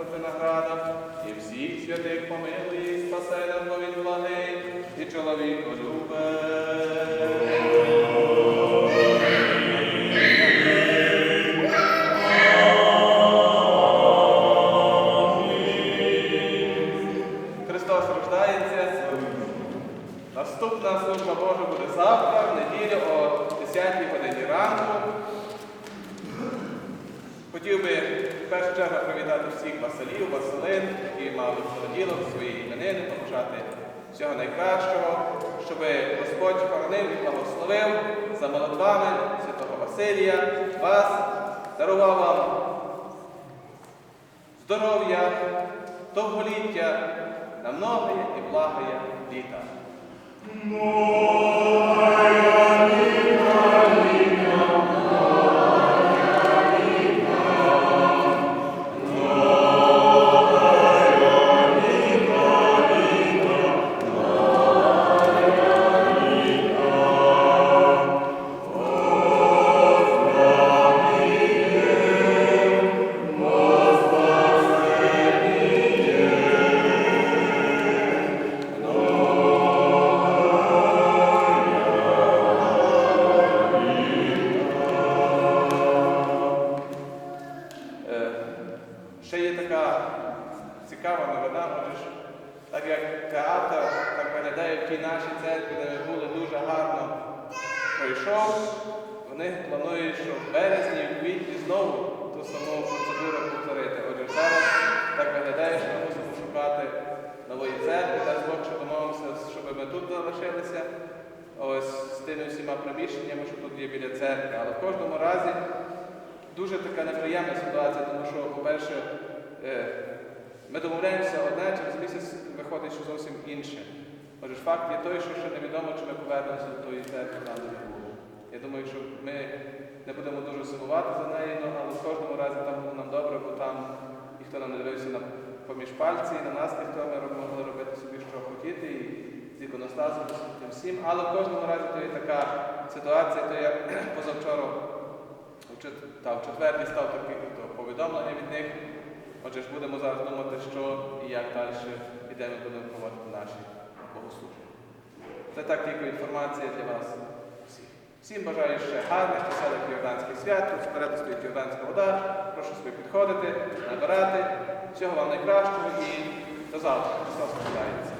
архієпископа Константина і всіх святих помилуй, і спасе нам, бо він благий, і чоловіко Христос рождається. Наступна служба Божа буде завтра, привітати всіх Василів, Василин, які мали понеділок свої іменини, побажати всього найкращого, щоб Господь хоронив і благословив за молитвами святого Василія, вас, дарував вам здоров'я, довголіття, на многоє і благоє літа. Ще є така цікава новина, може ж, так як театр так виглядає в тій нашій церкві, де ми були дуже гарно пройшов, вони планують, що в березні, в квітні знову ту саму процедуру повторити. Отже, зараз так виглядає, що ми мусимо шукати нової церкви, дай Бог, що домовимося, щоб ми тут залишилися. Ось з тими всіма приміщеннями, що тут є біля церкви. Але в кожному разі дуже така неприємна ситуація, тому що, по-перше, е, ми домовляємося одне, через місяць виходить, що зовсім інше. Отже, факт є той, що ще невідомо, чи ми повернемося до тої церкви, там де ми були. Я думаю, що ми не будемо дуже сумувати за нею, ну, але в кожному разі там було нам добре, бо там ніхто нам не дивився на поміж пальці, і на нас ніхто ми могли робити собі, що хотіти, і з іконостасом, і тим всім. Але в кожному разі то є така ситуація, то я позавчора та, в четвертій став таке повідомлення від них. Отже ж будемо зараз думати, що і як далі і де будемо проводити наші богослуження. Це так тільки інформація для вас всіх. Всім бажаю ще гарних веселих йорданських свят. Тут спереду стоїть йорданська вода. Прошу собі підходити, набирати. Всього вам найкращого і до завтра. Христос повертається.